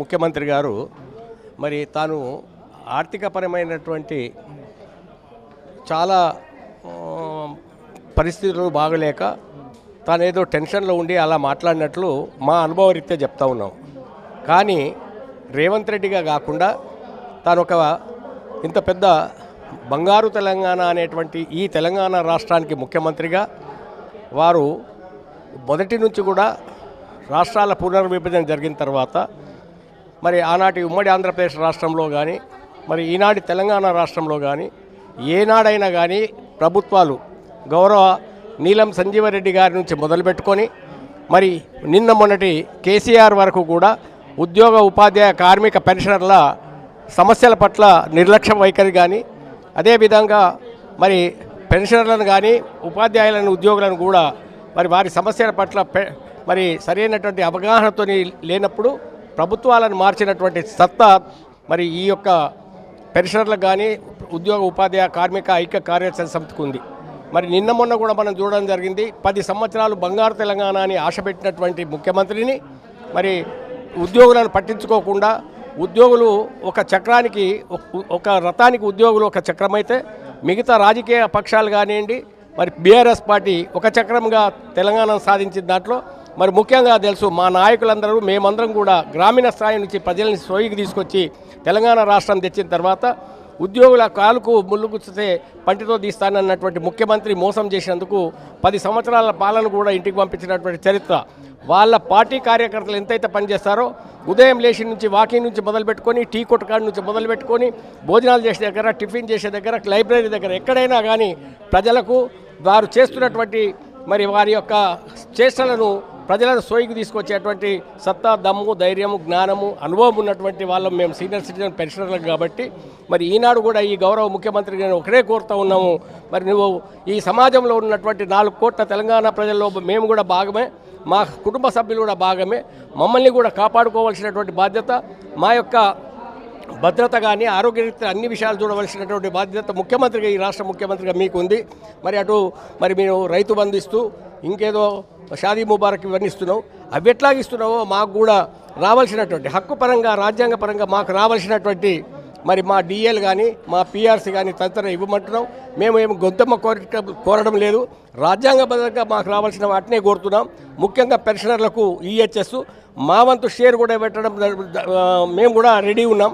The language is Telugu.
ముఖ్యమంత్రి గారు మరి తాను ఆర్థికపరమైనటువంటి చాలా పరిస్థితులు బాగలేక తాను ఏదో టెన్షన్లో ఉండి అలా మాట్లాడినట్లు మా అనుభవరీత్యా చెప్తా ఉన్నాం. కానీ రేవంత్ రెడ్డిగా కాకుండా తాను ఒక ఇంత పెద్ద బంగారు తెలంగాణ అనేటువంటి ఈ తెలంగాణ రాష్ట్రానికి ముఖ్యమంత్రిగా వారు మొదటి నుంచి కూడా రాష్ట్రాల పునర్విభజన జరిగిన తర్వాత మరి ఆనాటి ఉమ్మడి ఆంధ్రప్రదేశ్ రాష్ట్రంలో కానీ మరి ఈనాటి తెలంగాణ రాష్ట్రంలో కానీ ఏనాడైనా కానీ ప్రభుత్వాలు గౌరవ నీలం సంజీవరెడ్డి గారి నుంచి మొదలుపెట్టుకొని మరి నిన్న మొన్నటి కేసీఆర్ వరకు కూడా ఉద్యోగ ఉపాధ్యాయ కార్మిక పెన్షనర్ల సమస్యల పట్ల నిర్లక్ష్య వైఖరి కానీ అదేవిధంగా మరి పెన్షనర్లను కానీ ఉపాధ్యాయులను ఉద్యోగులను కూడా మరి వారి సమస్యల పట్ల మరి సరైనటువంటి అవగాహనతో లేనప్పుడు ప్రభుత్వాలను మార్చినటువంటి సత్తా మరి ఈ యొక్క పెన్షనర్లకు కానీ ఉద్యోగ ఉపాధ్యాయ కార్మిక ఐక్య కార్యాచరణ సమితికి ఉంది. మరి నిన్న మొన్న కూడా మనం చూడడం జరిగింది. పది సంవత్సరాలు బంగారు తెలంగాణ అని ఆశ పెట్టినటువంటి ముఖ్యమంత్రిని మరి ఉద్యోగులను పట్టించుకోకుండా ఉద్యోగులు ఒక చక్రానికి ఒక- ఒక రథానికి ఉద్యోగులు ఒక చక్రం అయితే మిగతా రాజకీయ పక్షాలు కానివ్వండి మరి బీఆర్ఎస్ పార్టీ ఒక చక్రంగా తెలంగాణను సాధించిన దాంట్లో మరి ముఖ్యంగా తెలుసు మా నాయకులందరూ మేమందరం కూడా గ్రామీణ స్థాయి నుంచి ప్రజల్ని సోయికి తీసుకొచ్చి తెలంగాణ రాష్ట్రం తెచ్చిన తర్వాత ఉద్యోగుల కాలుకు ముళ్ళు గుచ్చితే పంటితో తీస్తానన్నటువంటి ముఖ్యమంత్రి మోసం చేసినందుకు పది సంవత్సరాల పాలన కూడా ఇంటికి పంపించినటువంటి చరిత్ర. వాళ్ళ పార్టీ కార్యకర్తలు ఎంతైతే పనిచేస్తారో ఉదయం లేచి నుంచి వాకింగ్ నుంచి మొదలుపెట్టుకొని టీ కొట్టకాడ నుంచి మొదలుపెట్టుకొని భోజనాలు చేసే దగ్గర టిఫిన్ చేసే దగ్గర లైబ్రరీ దగ్గర ఎక్కడైనా కానీ ప్రజలకు వారు చేస్తున్నటువంటి మరి వారి యొక్క చేష్టలను ప్రజలను సోయికి తీసుకొచ్చేటువంటి సత్తా దమ్ము ధైర్యము జ్ఞానము అనుభవం ఉన్నటువంటి వాళ్ళం మేము సీనియర్ సిటిజన్ పెన్షనర్లకు కాబట్టి. మరి ఈనాడు కూడా ఈ గౌరవ ముఖ్యమంత్రి నేను ఒకటే కోరుతూ ఉన్నాము. మరి నువ్వు ఈ సమాజంలో ఉన్నటువంటి నాలుగు కోట్ల తెలంగాణ ప్రజల్లో మేము కూడా భాగమే. మా కుటుంబ సభ్యులు కూడా భాగమే. మమ్మల్ని కూడా కాపాడుకోవాల్సినటువంటి బాధ్యత మా యొక్క భద్రత కానీ ఆరోగ్యరీత్యా అన్ని విషయాలు చూడవలసినటువంటి బాధ్యత ముఖ్యమంత్రిగా ఈ రాష్ట్ర ముఖ్యమంత్రిగా మీకు ఉంది మరి అటు మరి మీరు రైతు బంధిస్తూ ఇంకేదో షాదీ ముబారక్ ఇవన్నీ ఇస్తున్నావు. అవి ఎట్లాగ ఇస్తున్నావో మాకు కూడా రావాల్సినటువంటి హక్కు పరంగా రాజ్యాంగ పరంగా మాకు రావాల్సినటువంటి మరి మా డిఎల్ కానీ మా పిఆర్సీ కానీ తదితర ఇవ్వమంటున్నాం. మేము ఏమి గొంతమ్మ కోరిక కోరడం లేదు. రాజ్యాంగబద్ధంగా మాకు రావాల్సిన వాటినే కోరుతున్నాం. ముఖ్యంగా పెన్షనర్లకు ఈహెచ్ఎస్ మా వంతు షేర్ కూడా పెట్టడం మేము కూడా రెడీ ఉన్నాం.